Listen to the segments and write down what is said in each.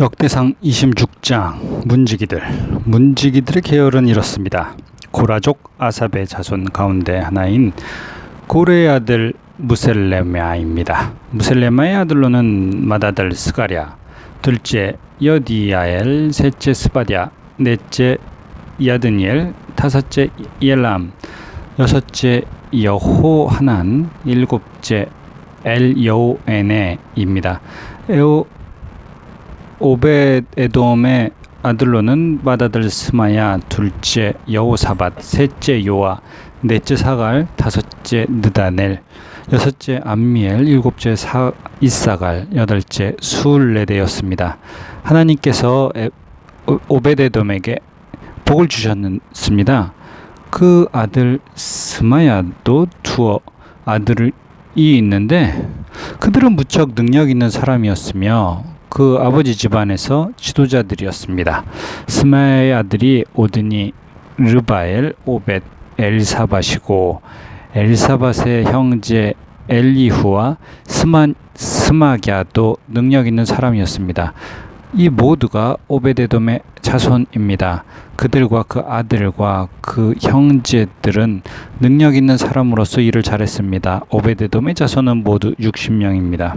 역대상 26장 문지기들 문지기들의 계열은 이렇습니다. 고라족 아삽의 자손 가운데 하나인 고레의 아들 무셀레마입니다. 무셀레마의 아들로는 마다들 스가랴, 둘째 여디야엘, 셋째 스바랴, 넷째 야드니엘, 다섯째 예람, 여섯째 여호하난, 일곱째 엘여호에네입니다. 에오 오벳 에돔의 아들로는 마다들 스마야, 둘째 여호사밧, 셋째 요아, 넷째 사갈, 다섯째 느다넬, 여섯째 암미엘, 일곱째 사, 이사갈, 여덟째 수울레데였습니다. 하나님께서 오베데돔에게 복을 주셨습니다. 그 아들 스마야도 두 아들이 있는데 그들은 무척 능력 있는 사람이었으며 그 아버지 집안에서 지도자들이었습니다. 스마야의 아들이 오드니, 르바엘, 오벳, 엘사바시고 엘사밧의 형제 엘리후와 스만 스마갸도 능력 있는 사람이었습니다. 이 모두가 오베데돔의 자손입니다. 그들과 그 아들과 그 형제들은 능력 있는 사람으로서 일을 잘했습니다. 오베데돔의 자손은 모두 60명입니다.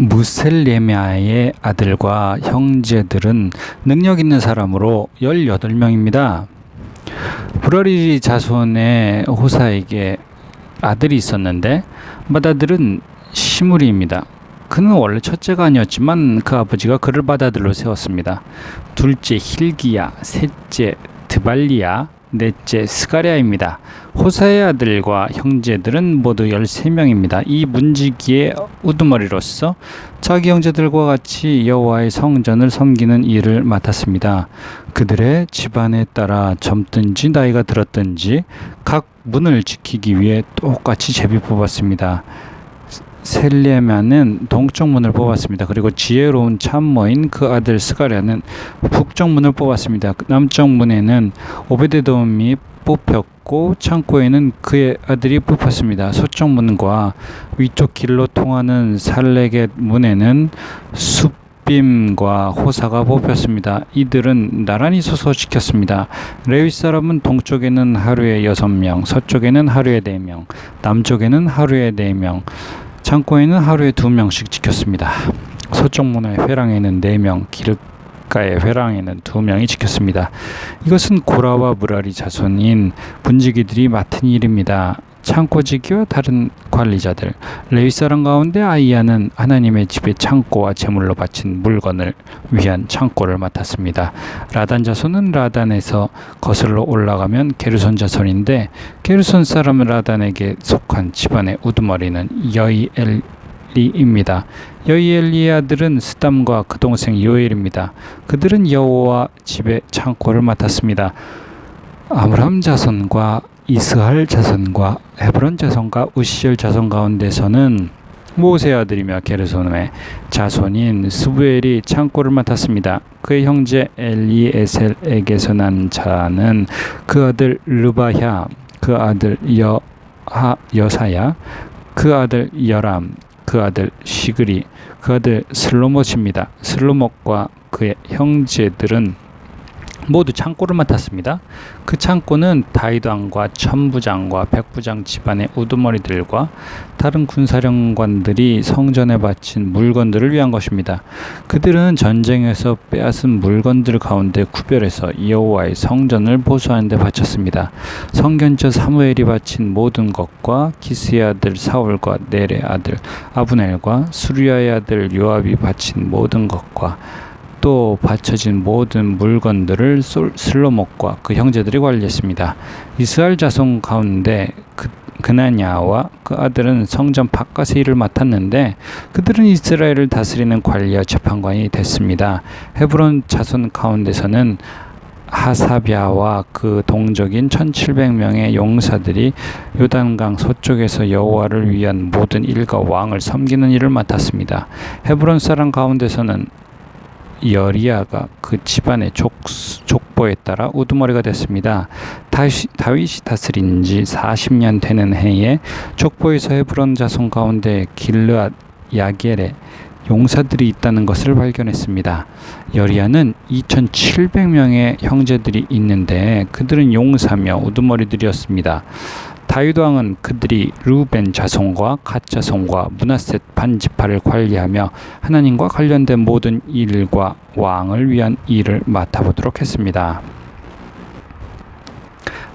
무셀레미아의 아들과 형제들은 능력 있는 사람으로 18명입니다. 브라리 자손의 호사에게 아들이 있었는데 맏아들은 시무리입니다. 그는 원래 첫째가 아니었지만 그 아버지가 그를 맏아들로 세웠습니다. 둘째 힐기야, 셋째 드발리아, 넷째 스가랴입니다. 호사의 아들과 형제들은 모두 13명입니다. 이 문지기의 우두머리로서 자기 형제들과 같이 여호와의 성전을 섬기는 일을 맡았습니다. 그들의 집안에 따라 젊든지 나이가 들었든지 각 문을 지키기 위해 똑같이 제비 뽑았습니다. 셀레면은 동쪽 문을 뽑았습니다. 그리고 지혜로운 참모인 그 아들 스가랴는 북쪽 문을 뽑았습니다. 남쪽 문에는 오베데돔이 뽑혔고 창고에는 그의 아들이 뽑혔습니다. 서쪽 문과 위쪽 길로 통하는 살레겟 문에는 숲 빔과 호사가 뽑혔습니다. 이들은 나란히 서서 지켰습니다. 레위 사람은 동쪽에는 하루에 여섯 명, 서쪽에는 하루에 네 명, 남쪽에는 하루에 네 명, 창고에는 하루에 두 명씩 지켰습니다. 서쪽 문의 회랑에는 네 명, 길가의 회랑에는 두 명이 지켰습니다. 이것은 고라와 무라리 자손인 분지기들이 맡은 일입니다. 창고지기와 다른 관리자들 레위 사람 가운데 아이야는 하나님의 집에 창고와 제물로 바친 물건을 위한 창고를 맡았습니다. 라단 자손은 라단에서 거슬러 올라가면 게르손 자손인데 게르손 사람 라단에게 속한 집안의 우두머리는 여이엘 리입니다. 여이엘리의 아들은 스담과 그 동생 요엘입니다. 그들은 여호와 집의 창고를 맡았습니다. 아브람 자손과 이스할 자손과 헤브론 자손과 우시엘 자손 가운데서는 모세 아들이며 게르손의 자손인 스부엘이 창고를 맡았습니다. 그의 형제 엘리에셀에게서 난 자는 그 아들 르바야, 그 아들 여 하 여사야, 그 아들 여람, 그 아들 시그리, 그 아들 슬로못입니다. 슬로못과 그의 형제들은 모두 창고를 맡았습니다. 그 창고는 다이왕과 천부장과 백부장 집안의 우두머리들과 다른 군사령관들이 성전에 바친 물건들을 위한 것입니다. 그들은 전쟁에서 빼앗은 물건들 가운데 구별해서 여호와의 성전을 보수하는 데 바쳤습니다. 성견자 사무엘이 바친 모든 것과 기스의 아들 사울과 넬의 아들 아브넬과 수리아의 아들 요압이 바친 모든 것과 또 바쳐진 모든 물건들을 슬로목과 그 형제들이 관리했습니다. 이스라엘 자손 가운데 그, 그나냐와 그 아들은 성전 바깥의 일을 맡았는데 그들은 이스라엘을 다스리는 관리와 재판관이 됐습니다. 헤브론 자손 가운데서는 하사비아와 그 동족인 1700명의 용사들이 요단강 서쪽에서 여호와를 위한 모든 일과 왕을 섬기는 일을 맡았습니다. 헤브론 사람 가운데서는 여리아가 그 집안의 족, 족보에 따라 우두머리가 됐습니다. 다윗이 다스린 지 40년 되는 해에 족보에서 헤브론 자손 가운데 길르앗, 야겔에 용사들이 있다는 것을 발견했습니다. 여리야는 2,700명의 형제들이 있는데 그들은 용사며 우두머리들이었습니다. 다윗 왕은 그들이 루벤 자손과 갓 자손과 문하셋 반지파를 관리하며 하나님과 관련된 모든 일과 왕을 위한 일을 맡아보도록 했습니다.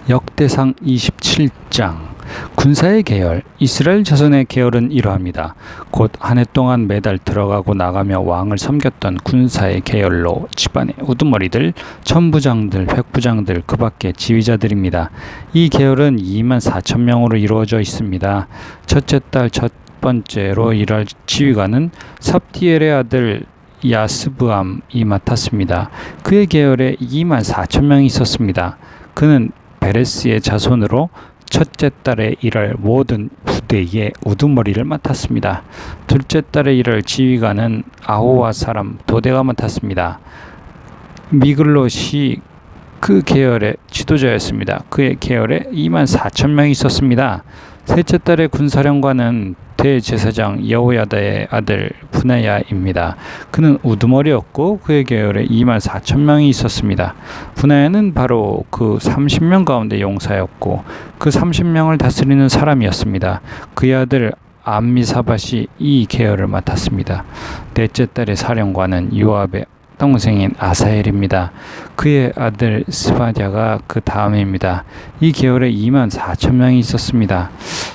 역대상 27장 군사의 계열 이스라엘 자손의 계열은 이러합니다. 곧 한 해 동안 매달 들어가고 나가며 왕을 섬겼던 군사의 계열로 집안의 우두머리들, 천부장들, 백부장들, 그 밖에 지휘자들입니다. 이 계열은 2만 4천 명으로 이루어져 있습니다. 첫째 달첫 번째로 일할 지휘관은 삽디엘의 아들 야스브암이 맡았습니다. 그의 계열에 2만 4천 명이 있었습니다. 그는 베레스의 자손으로 첫째 달에 일할 모든 부대의 우두머리를 맡았습니다. 둘째 달에 일할 지휘관은 아호와 사람 도대가 맡았습니다. 미글롯이 그 계열의 지도자였습니다. 그의 계열에 2만 4천 명이 있었습니다. 셋째 달에 군사령관은 대제사장 여호야다의 아들 분하야입니다. 그는 우두머리였고 그의 계열에 2만 4천 명이 있었습니다. 분하야는 바로 그 30명 가운데 용사였고 그 30명을 다스리는 사람이었습니다. 그의 아들 암미사밭이 이 계열을 맡았습니다. 넷째 딸의 사령관은 요압의 동생인 아사엘입니다. 그의 아들 스바디아가 그 다음입니다. 이 계열에 2만 4천 명이 있었습니다.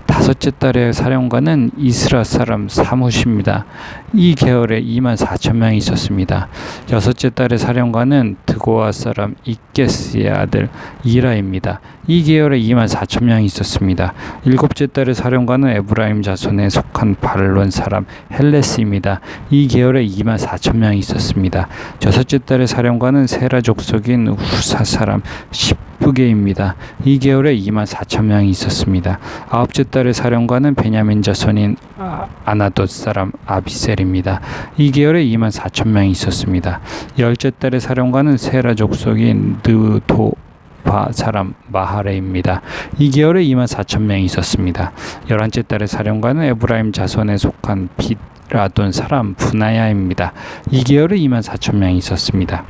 다섯째 달의 사령관은 이스라 사람 사무십니다. 이 계열에 2만 4천 명이 있었습니다. 여섯째 달의 사령관은 드고아 사람 이게스의 아들 이라입니다. 이 계열에 2만 4천 명이 있었습니다. 일곱째 달의 사령관은 에브라임 자손에 속한 발론 사람 헬레스입니다. 이 계열에 2만 4천 명이 있었습니다. 여섯째 달의 사령관은 세라 족속인 후사 사람 십부게입니다. 이 계열에 2만 4천 명이 있었습니다. 아홉째 달의 사령관은 베냐민 자손인 아, 아나돗 사람 아비셀입니다. 이 계열에 2만 4천 명이 있었습니다. 열째 달의 사령관은 세라 족속인 느도 바 사람 마하레입니다. 이 계열에 2만 4천 명이 있었습니다. 열한째 달의 사령관은 에브라임 자손에 속한 빛라돈 사람 분하야입니다. 이 계열에 2만 4천 명이 있었습니다.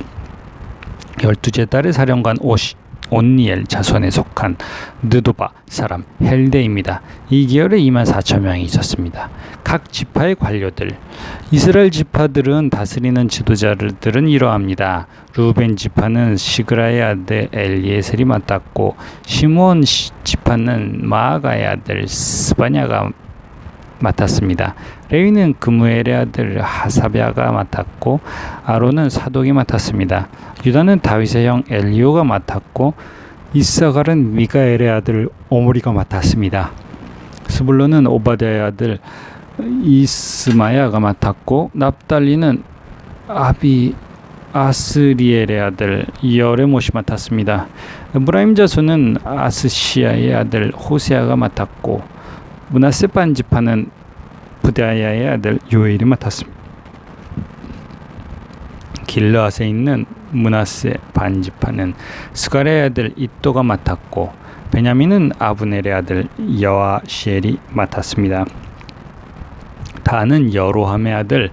열두째 달의 사령관 오시 온니엘 자손에 속한 느도바 사람 헬데입니다. 이 계열에 2만 4천 명이 있었습니다. 각 지파의 관료들 이스라엘 지파들은 다스리는 지도자들은 이러합니다. 루벤 지파는 시그라의 아들 엘리에셀이 맡았고 시몬 지파는 마아가의 아들 스바냐가 맡았습니다. 레위는 그무엘의 아들 하사비아가 맡았고 아론은 사독이 맡았습니다. 유다는 다윗의 형 엘리오가 맡았고 이사갈은 미가엘의 아들 오므리가 맡았습니다. 스불론은 오바댜의 아들 이스마야가 맡았고 납달리는 아비 아스리엘의 아들 여레못이 맡았습니다. 브라임 자손은 아스시아의 아들 호세아가 맡았고 문하세 반 지파는 부다야의 아들 요엘이 맡았습니다. 길르앗에 있는 문하세 반지파는 스가랴의 아들 이또가 맡았고 베냐민은 아브넬의 아들 여아시엘이 맡았습니다. 다는 여로함의 아들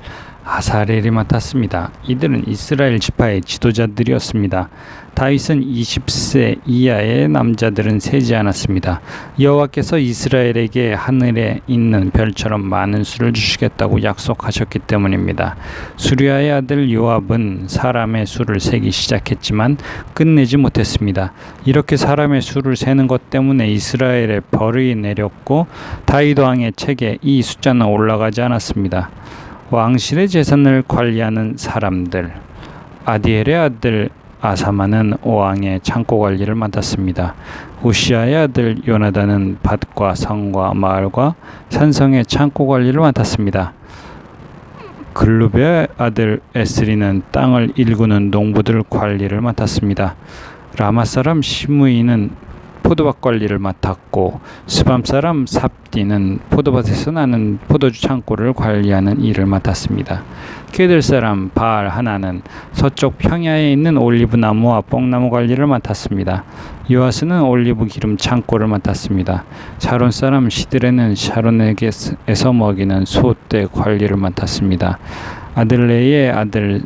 아사렐이 맡았습니다. 이들은 이스라엘 지파의 지도자들이었습니다. 다윗은 20세 이하의 남자들은 세지 않았습니다. 여호와께서 이스라엘에게 하늘에 있는 별처럼 많은 수를 주시겠다고 약속하셨기 때문입니다. 수리아의 아들 요압은 사람의 수를 세기 시작했지만 끝내지 못했습니다. 이렇게 사람의 수를 세는 것 때문에 이스라엘에 벌이 내렸고 다윗 왕의 책에 이 숫자는 올라가지 않았습니다. 왕실의 재산을 관리하는 사람들 아디엘의 아들 아사마는 오왕의 창고 관리를 맡았습니다. 우시아의 아들 요나단은 밭과 성과 마을과 산성의 창고 관리를 맡았습니다. 글루베의 아들 에스리는 땅을 일구는 농부들 관리를 맡았습니다. 라마 사람 시므이는 포도밭 관리를 맡았고 스밤 사람 삽디는 포도밭에서 나는 포도주 창고를 관리하는 일을 맡았습니다. 케들 사람 바알 하나는 서쪽 평야에 있는 올리브 나무와 뽕나무 관리를 맡았습니다. 요아스는 올리브 기름 창고를 맡았습니다. 샤론 사람 시드레는 샤론에게서 먹이는 소떼 관리를 맡았습니다. 아들레의 아들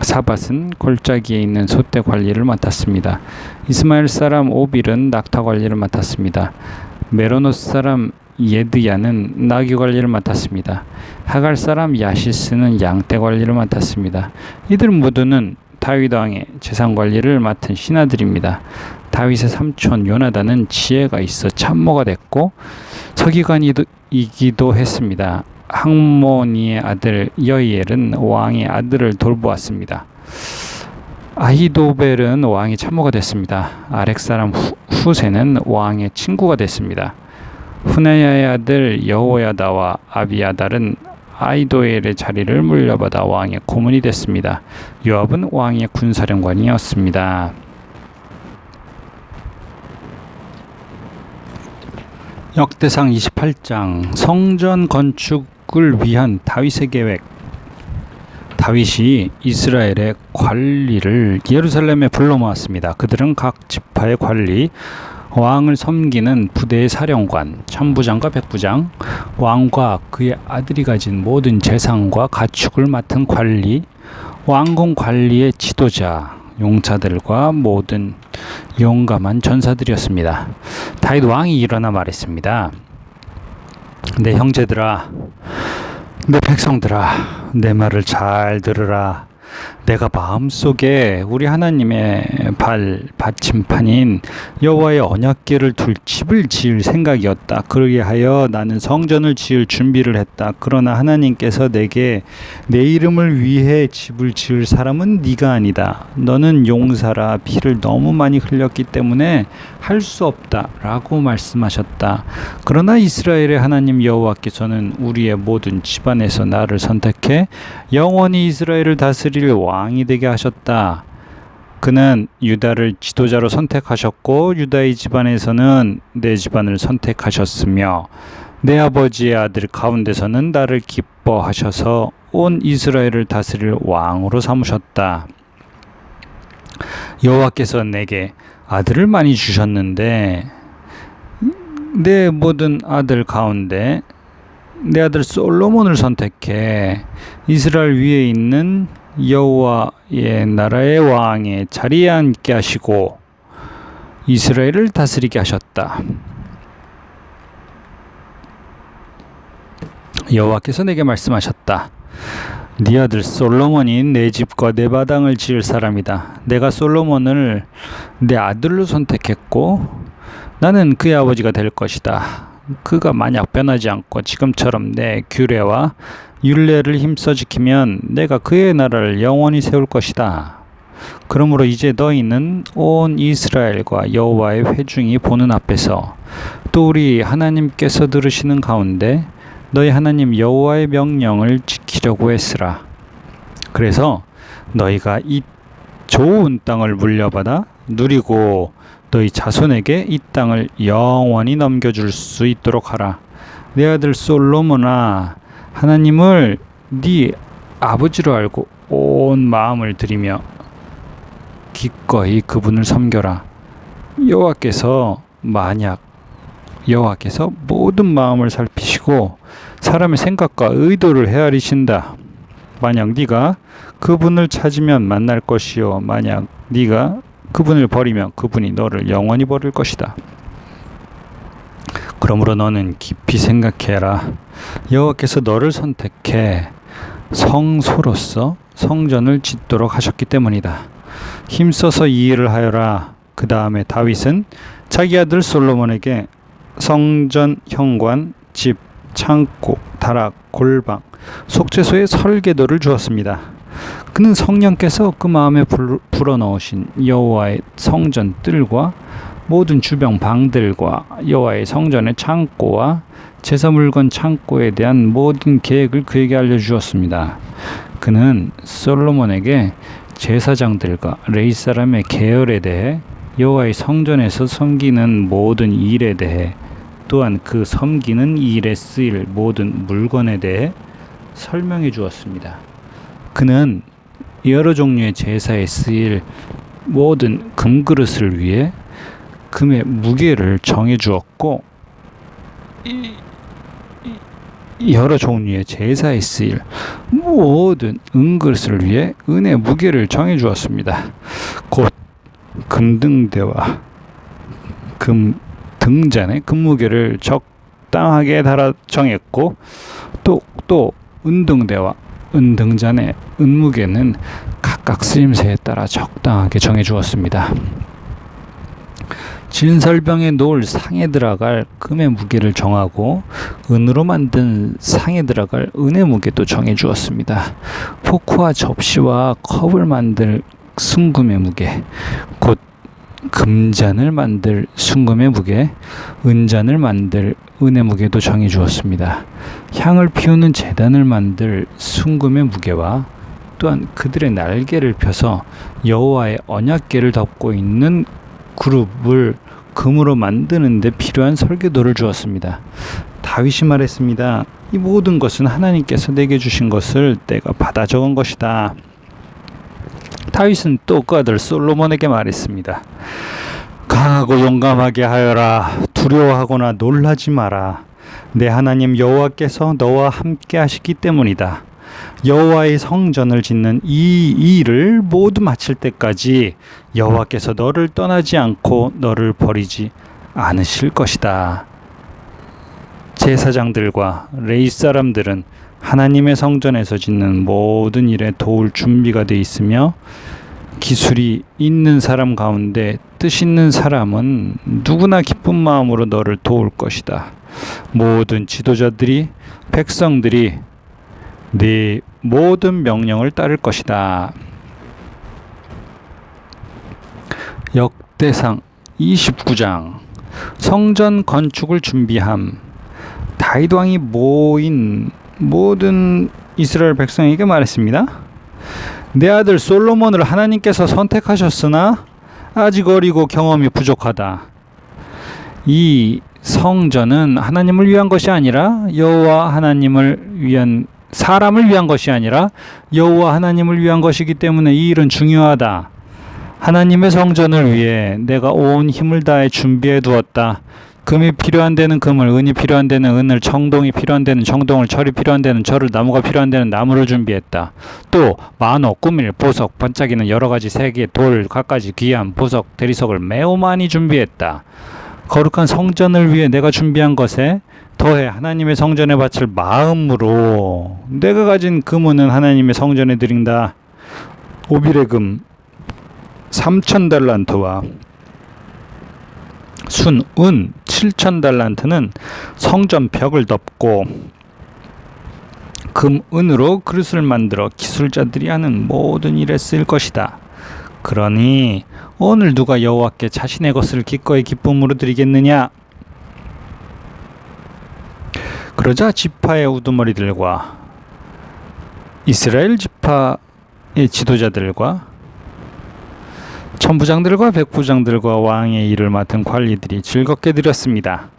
사밧은 골짜기에 있는 소떼 관리를 맡았습니다. 이스마엘 사람 오빌은 낙타 관리를 맡았습니다. 메로노스 사람 예드야는 나귀 관리를 맡았습니다. 하갈 사람 야시스는 양떼 관리를 맡았습니다. 이들 모두는 다윗 왕의 재산 관리를 맡은 신하들입니다. 다윗의 삼촌 요나단은 지혜가 있어 참모가 됐고 서기관 이기도 했습니다. 항모니의 아들 여이엘은 왕의 아들을 돌보았습니다. 아히도벨은 왕의 참모가 됐습니다. 아렉 사람 후세는 왕의 친구가 됐습니다. 후나야의 아들 여호야다와 아비아달은 아이도엘의 자리를 물려받아 왕의 고문이 됐습니다. 요압은 왕의 군사령관이었습니다. 역대상 28장 성전 건축을 위한 다윗의 계획 다윗이 이스라엘의 관리를 예루살렘에 불러 모았습니다. 그들은 각 지파의 관리, 왕을 섬기는 부대의 사령관, 천부장과 백부장, 왕과 그의 아들이 가진 모든 재산과 가축을 맡은 관리, 왕궁 관리의 지도자, 용사들과 모든 용감한 전사들이었습니다. 다윗 왕이 일어나 말했습니다. 내 형제들아, 내 백성들아, 내 말을 잘 들으라. 내가 마음속에 우리 하나님의 발 받침판인 여호와의 언약궤를 둘 집을 지을 생각이었다. 그러게 하여 나는 성전을 지을 준비를 했다. 그러나 하나님께서 내게 내 이름을 위해 집을 지을 사람은 네가 아니다. 너는 용사라 피를 너무 많이 흘렸기 때문에 할 수 없다라고 말씀하셨다. 그러나 이스라엘의 하나님 여호와께서는 우리의 모든 집안에서 나를 선택해 영원히 이스라엘을 다스릴 왕이 되게 하셨다. 그는 유다를 지도자로 선택하셨고 유다의 집안에서는 내 집안을 선택하셨으며 내 아버지의 아들 가운데서는 나를 기뻐하셔서 온 이스라엘을 다스릴 왕으로 삼으셨다. 여호와께서 내게 아들을 많이 주셨는데 내 모든 아들 가운데 내 아들 솔로몬을 선택해 이스라엘 위에 있는 여호와의 나라의 왕의 자리에 앉게 하시고 이스라엘을 다스리게 하셨다. 여호와께서 내게 말씀하셨다. 네 아들 솔로몬이 내 집과 내 마당을 지을 사람이다. 내가 솔로몬을 내 아들로 선택했고 나는 그의 아버지가 될 것이다. 그가 만약 변하지 않고 지금처럼 내 규례와 율례를 힘써 지키면 내가 그의 나라를 영원히 세울 것이다. 그러므로 이제 너희는 온 이스라엘과 여호와의 회중이 보는 앞에서 또 우리 하나님께서 들으시는 가운데 너희 하나님 여호와의 명령을 지키려고 했으라. 그래서 너희가 이 좋은 땅을 물려받아 누리고 너희 자손에게 이 땅을 영원히 넘겨줄 수 있도록 하라. 내 아들 솔로몬아 하나님을 네 아버지로 알고 온 마음을 들이며 기꺼이 그분을 섬겨라. 여호와께서 만약 여호와께서 모든 마음을 살피시고 사람의 생각과 의도를 헤아리신다. 만약 네가 그분을 찾으면 만날 것이요 만약 네가 그분을 버리면 그분이 너를 영원히 버릴 것이다. 그러므로 너는 깊이 생각해라. 여호와께서 너를 선택해 성소로서 성전을 짓도록 하셨기 때문이다. 힘써서 이 일을 하여라. 그 다음에 다윗은 자기 아들 솔로몬에게 성전 현관, 집, 창고, 다락, 골방, 속죄소의 설계도를 주었습니다. 그는 성령께서 그 마음에 불어넣으신 여호와의 성전 뜰과 모든 주변 방들과 여호와의 성전의 창고와 제사 물건 창고에 대한 모든 계획을 그에게 알려주었습니다. 그는 솔로몬에게 제사장들과 레이 사람의 계열에 대해 여호와의 성전에서 섬기는 모든 일에 대해 또한 그 섬기는 일에 쓰일 모든 물건에 대해 설명해 주었습니다. 그는 여러 종류의 제사에 쓰일 모든 금그릇을 위해 금의 무게를 정해 주었고 여러 종류의 제사에 쓰일 모든 은그릇을 위해 은의 무게를 정해 주었습니다. 곧 금등대와 금 등잔의 금무게를 적당하게 달아 정했고 또또 은등대와 은등잔의 은무게는 각각 쓰임새에 따라 적당하게 정해 주었습니다. 진설병에 놓을 상에 들어갈 금의 무게를 정하고 은으로 만든 상에 들어갈 은의 무게도 정해 주었습니다. 포크와 접시와 컵을 만들 순금의 무게, 곧 금잔을 만들 순금의 무게, 은잔을 만들 은의 무게도 정해 주었습니다. 향을 피우는 재단을 만들 순금의 무게와 또한 그들의 날개를 펴서 여호와의 언약궤를 덮고 있는 그룹을 금으로 만드는 데 필요한 설계도를 주었습니다. 다윗이 말했습니다. 이 모든 것은 하나님께서 내게 주신 것을 내가 받아 적은 것이다. 다윗은 또 그 아들 솔로몬에게 말했습니다. 강하고 용감하게 하여라. 두려워하거나 놀라지 마라. 내 하나님 여호와께서 너와 함께 하시기 때문이다. 여호와의 성전을 짓는 이 일을 모두 마칠 때까지 여호와께서 너를 떠나지 않고 너를 버리지 않으실 것이다. 제사장들과 레이 사람들은 하나님의 성전에서 짓는 모든 일에 도울 준비가 돼 있으며 기술이 있는 사람 가운데 뜻 있는 사람은 누구나 기쁜 마음으로 너를 도울 것이다. 모든 지도자들이 백성들이 네 모든 명령을 따를 것이다. 역대상 29장 성전 건축을 준비함 다윗 왕이 모인 모든 이스라엘 백성에게 말했습니다. 내 아들 솔로몬을 하나님께서 선택하셨으나 아직 어리고 경험이 부족하다. 이 성전은 하나님을 위한 것이 아니라 여호와 하나님을 위한 사람을 위한 것이 아니라 여호와 하나님을 위한 것이기 때문에 이 일은 중요하다. 하나님의 성전을 위해 내가 온 힘을 다해 준비해 두었다. 금이 필요한 데는 금을, 은이 필요한 데는 은을, 청동이 필요한 데는 청동을, 철이 필요한 데는 철을, 나무가 필요한 데는 나무를 준비했다. 또 만호, 꾸밀, 보석, 반짝이는 여러 가지 세계, 돌, 갖가지 귀한 보석, 대리석을 매우 많이 준비했다. 거룩한 성전을 위해 내가 준비한 것에 더해 하나님의 성전에 바칠 마음으로 내가 가진 금은 하나님의 성전에 드린다. 오빌의 금 3천 달란트와 순은 7천 달란트는 성전 벽을 덮고 금, 은으로 그릇을 만들어 기술자들이 하는 모든 일에 쓰일 것이다. 그러니 오늘 누가 여호와께 자신의 것을 기꺼이 기쁨으로 드리겠느냐? 그러자 지파의 우두머리들과 이스라엘 지파의 지도자들과 천부장들과 백부장들과 왕의 일을 맡은 관리들이 즐겁게 드렸습니다.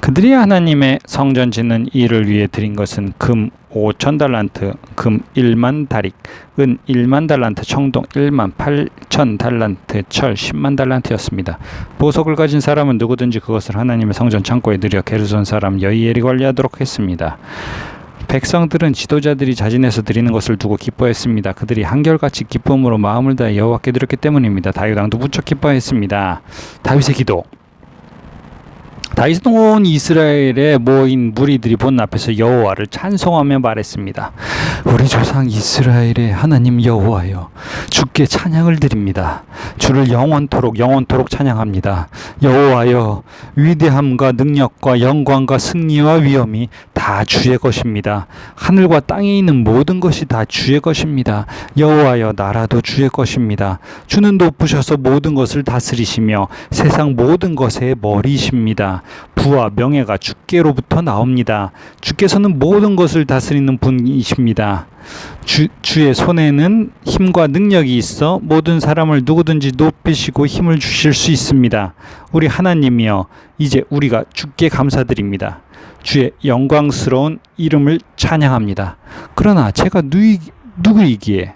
그들이 하나님의 성전 짓는 일을 위해 드린 것은 금 5천 달란트, 금 1만 다릭, 은 1만 달란트, 청동 1만 8천 달란트, 철 10만 달란트였습니다. 보석을 가진 사람은 누구든지 그것을 하나님의 성전 창고에 들여 게르손 사람 여이엘이 관리하도록 했습니다. 백성들은 지도자들이 자진해서 드리는 것을 두고 기뻐했습니다. 그들이 한결같이 기쁨으로 마음을 다해 여호와께 드렸기 때문입니다. 다윗 왕도 무척 기뻐했습니다. 다윗의 기도 다윗은 온 이스라엘에 모인 무리들이 본 앞에서 여호와를 찬송하며 말했습니다. 우리 조상 이스라엘의 하나님 여호와여 주께 찬양을 드립니다. 주를 영원토록 영원토록 찬양합니다. 여호와여 위대함과 능력과 영광과 승리와 위엄이 다 주의 것입니다. 하늘과 땅에 있는 모든 것이 다 주의 것입니다. 여호와여 나라도 주의 것입니다. 주는 높으셔서 모든 것을 다스리시며 세상 모든 것의 머리십니다. 부와 명예가 주께로부터 나옵니다. 주께서는 모든 것을 다스리는 분이십니다. 주, 주의 손에는 힘과 능력이 있어 모든 사람을 누구든지 높이시고 힘을 주실 수 있습니다. 우리 하나님이여 이제 우리가 주께 감사드립니다. 주의 영광스러운 이름을 찬양합니다. 그러나 제가 누이, 누구이기에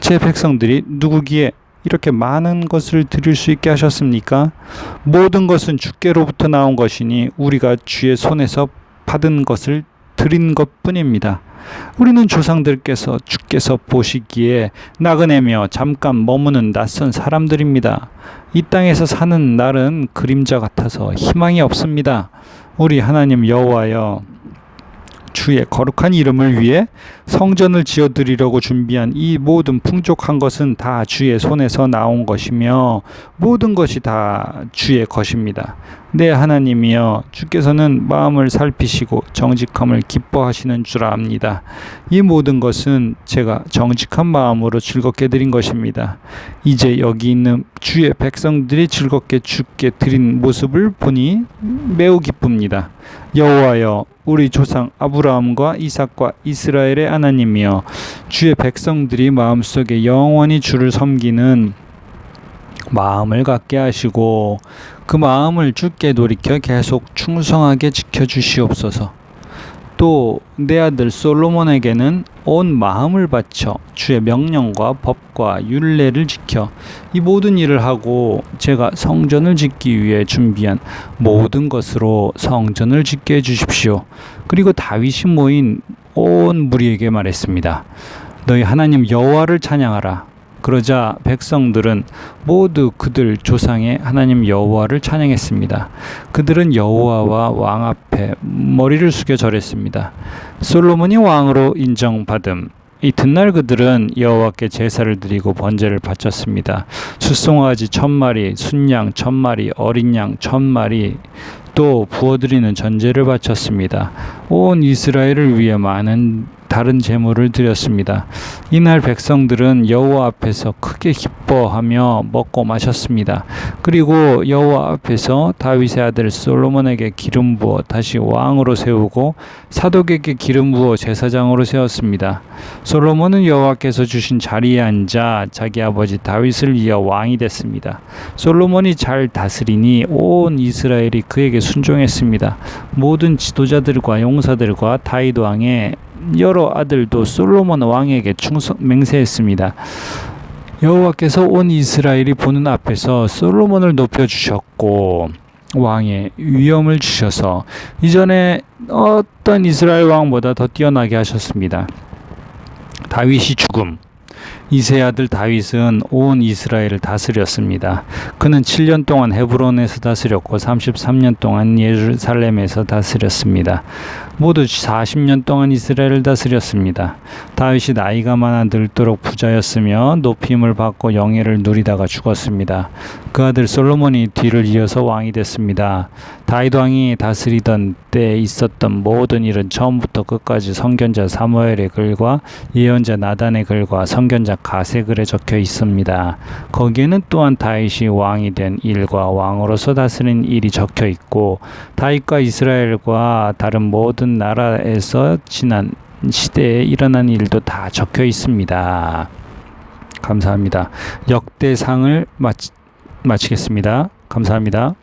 제 백성들이 누구기에 이렇게 많은 것을 드릴 수 있게 하셨습니까? 모든 것은 주께로부터 나온 것이니 우리가 주의 손에서 받은 것을 드린 것 뿐입니다. 우리는 조상들께서 주께서 보시기에 나그네며 잠깐 머무는 낯선 사람들입니다. 이 땅에서 사는 날은 그림자 같아서 희망이 없습니다. 우리 하나님 여호와여 주의 거룩한 이름을 위해 성전을 지어 드리려고 준비한 이 모든 풍족한 것은 다 주의 손에서 나온 것이며 모든 것이 다 주의 것입니다. 내 하나님이여 주께서는 마음을 살피시고 정직함을 기뻐하시는 줄 압니다. 이 모든 것은 제가 정직한 마음으로 즐겁게 드린 것입니다. 이제 여기 있는 주의 백성들이 즐겁게 주께 드린 모습을 보니 매우 기쁩니다. 여호와여 우리 조상 아브라함과 이삭과 이스라엘의 하나님이여 주의 백성들이 마음속에 영원히 주를 섬기는 마음을 갖게 하시고 그 마음을 주께 돌이켜 계속 충성하게 지켜 주시옵소서. 또 내 아들 솔로몬에게는 온 마음을 바쳐 주의 명령과 법과 율례를 지켜 이 모든 일을 하고 제가 성전을 짓기 위해 준비한 모든 것으로 성전을 짓게 해 주십시오. 그리고 다윗이 모인 온 무리에게 말했습니다. 너희 하나님 여호와를 찬양하라. 그러자 백성들은 모두 그들 조상의 하나님 여호와를 찬양했습니다. 그들은 여호와와 왕 앞에 머리를 숙여 절했습니다. 솔로몬이 왕으로 인정받음 이튿날 그들은 여호와께 제사를 드리고 번제를 바쳤습니다. 숫송아지 천 마리, 순양 천 마리, 어린 양 천 마리, 또 부어드리는 전제를 바쳤습니다. 온 이스라엘을 위해 많은 다른 제물을 드렸습니다. 이날 백성들은 여호와 앞에서 크게 기뻐하며 먹고 마셨습니다. 그리고 여호와 앞에서 다윗의 아들 솔로몬에게 기름 부어 다시 왕으로 세우고 사독에게 기름 부어 제사장으로 세웠습니다. 솔로몬은 여호와께서 주신 자리에 앉아 자기 아버지 다윗을 이어 왕이 됐습니다. 솔로몬이 잘 다스리니 온 이스라엘이 그에게 순종했습니다. 모든 지도자들과 용사들과 다윗 왕의 여러 아들도 솔로몬 왕에게 충성 맹세했습니다. 여호와께서 온 이스라엘이 보는 앞에서 솔로몬을 높여 주셨고 왕의 위엄을 주셔서 이전에 어떤 이스라엘 왕보다 더 뛰어나게 하셨습니다. 다윗이 죽음 이세 아들 다윗은 온 이스라엘을 다스렸습니다. 그는 7년 동안 헤브론에서 다스렸고 33년 동안 예루살렘에서 다스렸습니다. 모두 40년 동안 이스라엘을 다스렸습니다. 다윗이 나이가 많아 늙도록 부자였으며 높임을 받고 영예를 누리다가 죽었습니다. 그 아들 솔로몬이 뒤를 이어서 왕이 됐습니다. 다윗 왕이 다스리던 때 있었던 모든 일은 처음부터 끝까지 선견자 사무엘의 글과 예언자 나단의 글과 선견자 가세 글에 적혀 있습니다. 거기에는 또한 다윗이 왕이 된 일과 왕으로서 다스린 일이 적혀 있고 다윗과 이스라엘과 다른 모든 나라에서 지난 시대에 일어난 일도 다 적혀 있습니다. 감사합니다. 역대상을 마치, 마치겠습니다. 감사합니다.